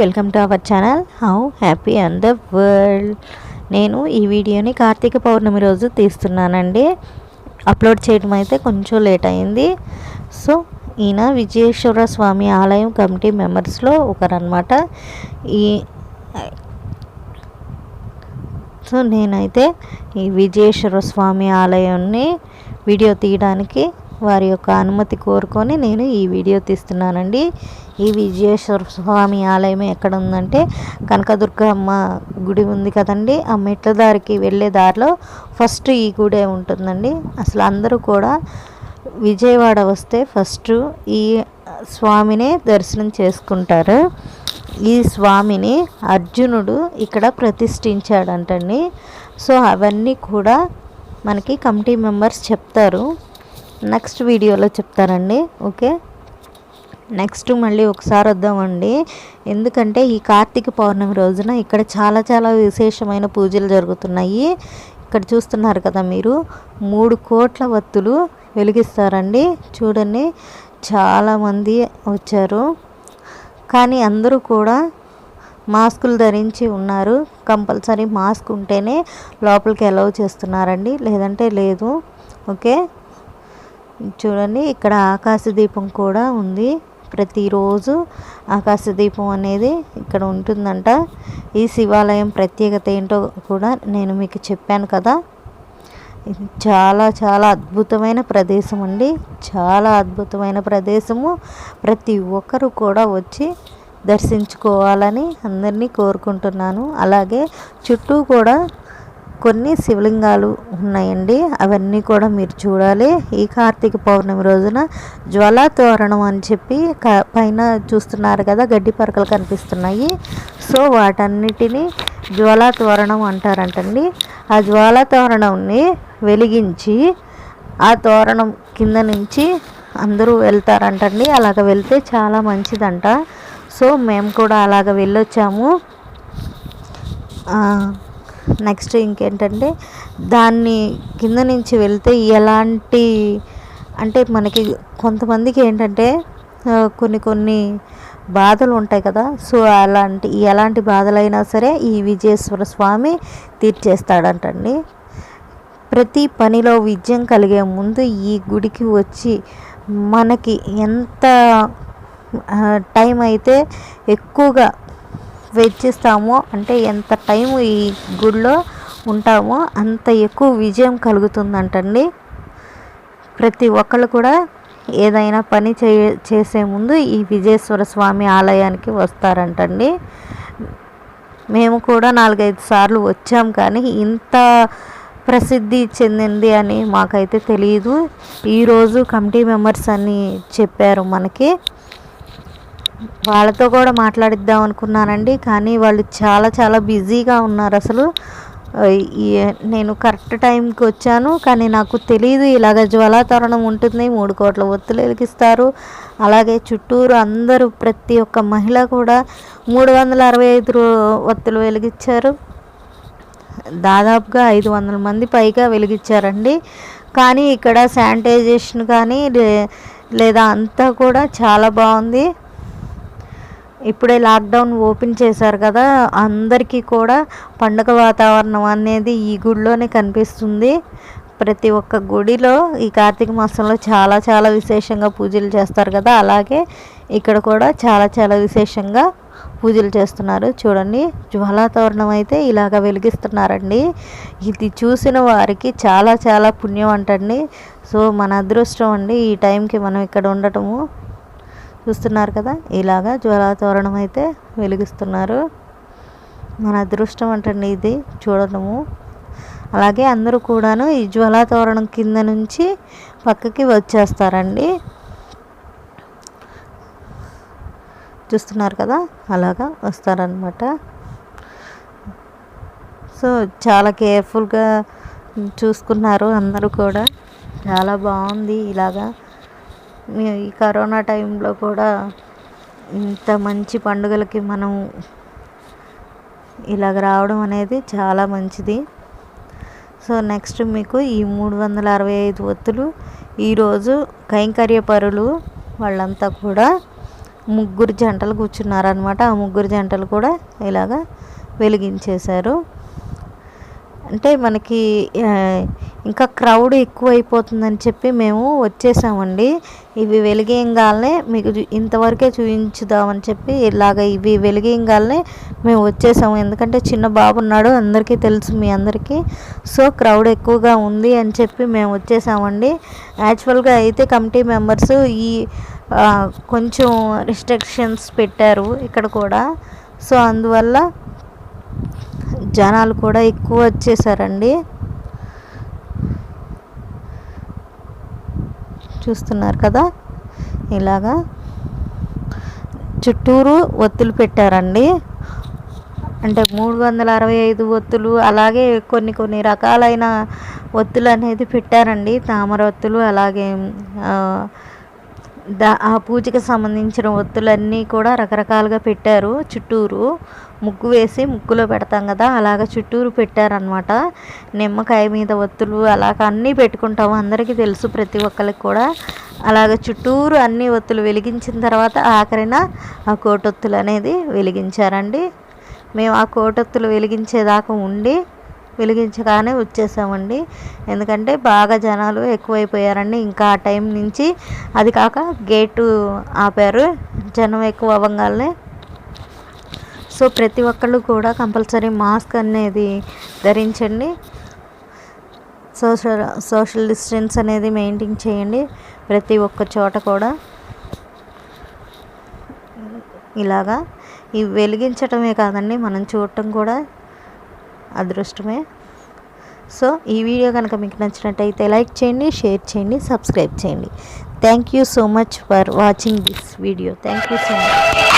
Welcome to our channel how happy and the world నేను ఈ వీడియోని కార్తీక పౌర్ణమి రోజు తీస్తున్నానండి. అప్లోడ్ చేయడం అయితే కొంచెం లేట్ అయింది. సో ఈయన విజయేశ్వర స్వామి ఆలయం కమిటీ మెంబర్స్లో ఒకరనమాట ఈ సో నేనైతే ఈ విజయేశ్వర స్వామి ఆలయాన్ని వీడియో తీయడానికి వారి యొక్క అనుమతి కోరుకొని నేను ఈ వీడియో తీస్తున్నానండి. ఈ విజయేశ్వర స్వామి ఆలయం ఎక్కడ ఉందంటే కనకదుర్గ అమ్మ గుడి ఉంది కదండి. ఆ మెట్ల దారికి వెళ్ళే దారిలో ఫస్ట్ ఈ గుడే ఉంటుందండి. అసలు అందరూ కూడా విజయవాడ వస్తే ఫస్ట్ ఈ స్వామినే దర్శనం చేసుకుంటారు. ఈ స్వామిని అర్జునుడు ఇక్కడ ప్రతిష్ఠించాడంటండి. సో అవన్నీ కూడా మనకి కమిటీ మెంబర్స్ చెప్తారు. నెక్స్ట్ వీడియోలో చెప్తారండి ఓకే? నెక్స్ట్ మళ్ళీ ఒకసారి వద్దామండి. ఎందుకంటే ఈ కార్తీక పౌర్ణమి రోజున ఇక్కడ చాలా చాలా విశేషమైన పూజలు జరుగుతున్నాయి. ఇక్కడ చూస్తున్నారు కదా మీరు మూడు కోట్ల వత్తులు వెలిగిస్తారండి. చూడండి చాలామంది వచ్చారు. కానీ అందరూ కూడా మాస్కులు ధరించి ఉన్నారు. కంపల్సరీ మాస్క్ ఉంటేనే లోపలికి అలౌ చేస్తున్నారండి. లేదంటే లేదు ఓకే? చూడండి ఇక్కడ ఆకాశ దీపం కూడా ఉంది. ప్రతిరోజు ఆకాశ దీపం అనేది ఇక్కడ ఉంటుందంట. ఈ శివాలయం ప్రత్యేకత ఏంటో కూడా నేను మీకు చెప్పాను కదా. చాలా చాలా అద్భుతమైన ప్రదేశం అండి. చాలా అద్భుతమైన ప్రదేశము. ప్రతి ఒక్కరు కూడా వచ్చి దర్శించుకోవాలని అందరినీ కోరుకుంటున్నాను. అలాగే చుట్టూ కూడా కొన్ని శివలింగాలు ఉన్నాయండి. అవన్నీ కూడా మీరు చూడాలి. ఈ కార్తీక పౌర్ణమి రోజున జ్వాలా తోరణం అని చెప్పి పైన చూస్తున్నారు కదా గడ్డి పరకలు కనిపిస్తున్నాయి. సో వాటన్నిటిని జ్వాలా తోరణం అంటారంటండి. ఆ జ్వాలా తోరణంని వెలిగించి ఆ తోరణం కింద నుంచి అందరూ వెళ్తారంటండి. అలాగ వెళ్తే చాలా మంచిదంట. సో మేము కూడా అలాగ వెళ్ళొచ్చాము. నెక్స్ట్ ఇంకేంటంటే దాన్ని కింద నుంచి వెళ్తే ఎలాంటి అంటే మనకి కొంతమందికి ఏంటంటే కొన్ని కొన్ని బాధలు ఉంటాయి కదా. సో అలాంటి ఎలాంటి బాధలైనా సరే ఈ విజయేశ్వర స్వామి తీర్చేస్తాడంటండి. ప్రతి పనిలో విజయం కలిగే ముందు ఈ గుడికి వచ్చి మనకి ఎంత టైం అయితే ఎక్కువగా వెచ్చిస్తామో అంటే ఎంత టైం ఈ గుడిలో ఉంటామో అంత ఎక్కువ విజయం కలుగుతుందంటండి. ప్రతి ఒక్కళ్ళు కూడా ఏదైనా పని చే చేసే ముందు ఈ విజయేశ్వర స్వామి ఆలయానికి వస్తారంటండి. మేము కూడా నాలుగైదు సార్లు వచ్చాం కానీ ఇంత ప్రసిద్ధి చెందింది అని మాకైతే తెలియదు ఈరోజు కమిటీ మెంబర్స్ అని చెప్పారు మనకి. వాళ్ళతో కూడా మాట్లాడిద్దాం అనుకున్నానండి కానీ వాళ్ళు చాలా చాలా బిజీగా ఉన్నారు అసలు. నేను కరెక్ట్ టైంకి వచ్చాను కానీ నాకు తెలియదు ఇలాగ జ్వలాతరణం ఉంటుంది మూడు కోట్ల ఒత్తులు వెలిగిస్తారు అలాగే చుట్టూరు అందరూ ప్రతి ఒక్క మహిళ కూడా మూడు వందల అరవై ఐదు ఒత్తులు వెలిగించారు. దాదాపుగా ఐదు వందల మంది పైగా వెలిగించారండి. కానీ ఇక్కడ శానిటైజేషన్ కానీ లేదా అంతా కూడా చాలా బాగుంది. ఇప్పుడే లాక్డౌన్ ఓపెన్ చేశారు కదా అందరికీ కూడా పండుగ వాతావరణం అనేది ఈ గుడిలోనే కనిపిస్తుంది. ప్రతి ఒక్క గుడిలో ఈ కార్తీక మాసంలో చాలా చాలా విశేషంగా పూజలు చేస్తారు కదా అలాగే ఇక్కడ కూడా చాలా చాలా విశేషంగా పూజలు చేస్తున్నారు. చూడండి జ్వాలాతోరణం అయితే ఇలాగ వెలిగిస్తున్నారండి. ఇది చూసిన వారికి చాలా చాలా పుణ్యం అంటండి. సో మన అదృష్టం అండి ఈ టైంకి మనం ఇక్కడ ఉండటము. చూస్తున్నారు కదా? ఇలాగా జ్వలాతోరణం అయితే వెలిగిస్తున్నారు. మన అదృష్టం అంటండి ఇది. చూడటము అలాగే అందరూ కూడాను ఈ జ్వలాతోరణం కింద నుంచి పక్కకి వచ్చేస్తారండి. చూస్తున్నారు కదా? అలాగా వస్తారనమాట సో చాలా కేర్ఫుల్గా చూసుకున్నారు అందరూ కూడా. చాలా బాగుంది ఇలాగా. ఈ కరోనా టైంలో కూడా ఇంత మంచి పండుగలకి మనం ఇలాగ రావడం అనేది చాలా మంచిది. సో నెక్స్ట్ మీకు ఈ మూడు వందల అరవై ఐదు ఒత్తులు ఈరోజు కైంకర్య పరులు వాళ్ళంతా కూడా ముగ్గురు జంటలు కూర్చున్నారనమాట ఆ ముగ్గురు జంటలు కూడా ఇలాగ వెలిగించేశారు. అంటే మనకి ఇంకా క్రౌడ్ ఎక్కువ అయిపోతుందని చెప్పి మేము వచ్చేసామండి. ఇవి వెలిగేయంగానే మీకు ఇంతవరకే చూపించుదామని చెప్పి ఇలాగ ఇవి వెలిగేయంగానే మేము వచ్చేసాము. ఎందుకంటే చిన్న బాబు ఉన్నాడు అందరికీ తెలుసు మీ అందరికీ. సో క్రౌడ్ ఎక్కువగా ఉంది అని చెప్పి మేము వచ్చేసామండి. యాక్చువల్గా అయితే కమిటీ మెంబర్స్ ఈ కొంచెం రిస్ట్రిక్షన్స్ పెట్టారు ఇక్కడ కూడా. సో అందువల్ల జనాలు కూడా ఎక్కువ వచ్చేసారండి. చూస్తున్నారు కదా? ఇలాగా చుట్టూరు ఒత్తులు పెట్టారండి. అంటే మూడు వందల అరవై ఐదు ఒత్తులు అలాగే కొన్ని కొన్ని రకాలైన ఒత్తులు అనేది పెట్టారండి. తామర ఒత్తులు అలాగే దా ఆ పూజకి సంబంధించిన ఒత్తులన్నీ కూడా రకరకాలుగా పెట్టారు. చుట్టూరు ముగ్గు వేసి ముగ్గులో పెడతాం కదా అలాగ చుట్టూరు పెట్టారనమాట నిమ్మకాయ మీద ఒత్తులు అలాగ అన్నీ పెట్టుకుంటాము అందరికీ తెలుసు ప్రతి ఒక్కరికి కూడా. అలాగ చుట్టూరు అన్ని ఒత్తులు వెలిగించిన తర్వాత ఆఖరిన ఆ కోటొత్తులు అనేది వెలిగించారండి. మేము ఆ కోటొత్తులు వెలిగించేదాకా ఉండి వెలిగించగానే వచ్చేసామండి. ఎందుకంటే బాగా జనాలు ఎక్కువైపోయారండి. ఇంకా ఆ టైం నుంచి అది కాక గేటు ఆపారు. జనం ఎక్కువ అవ్వగానే. సో ప్రతి ఒక్కళ్ళు కూడా కంపల్సరీ మాస్క్ అనేది ధరించండి. సోషల్ సోషల్ డిస్టెన్స్ అనేది మెయింటైన్ చేయండి. ప్రతి ఒక్క చోట కూడా. ఇలాగా. ఇవి వెలిగించటమే కాదండి. మనం చూడటం కూడా అదృష్టమే. సో ఈ వీడియో కనుక మీకు నచ్చినట్టయితే లైక్ చేయండి షేర్ చేయండి సబ్స్క్రైబ్ చేయండి. Thank you so much for watching this video. Thank you so much.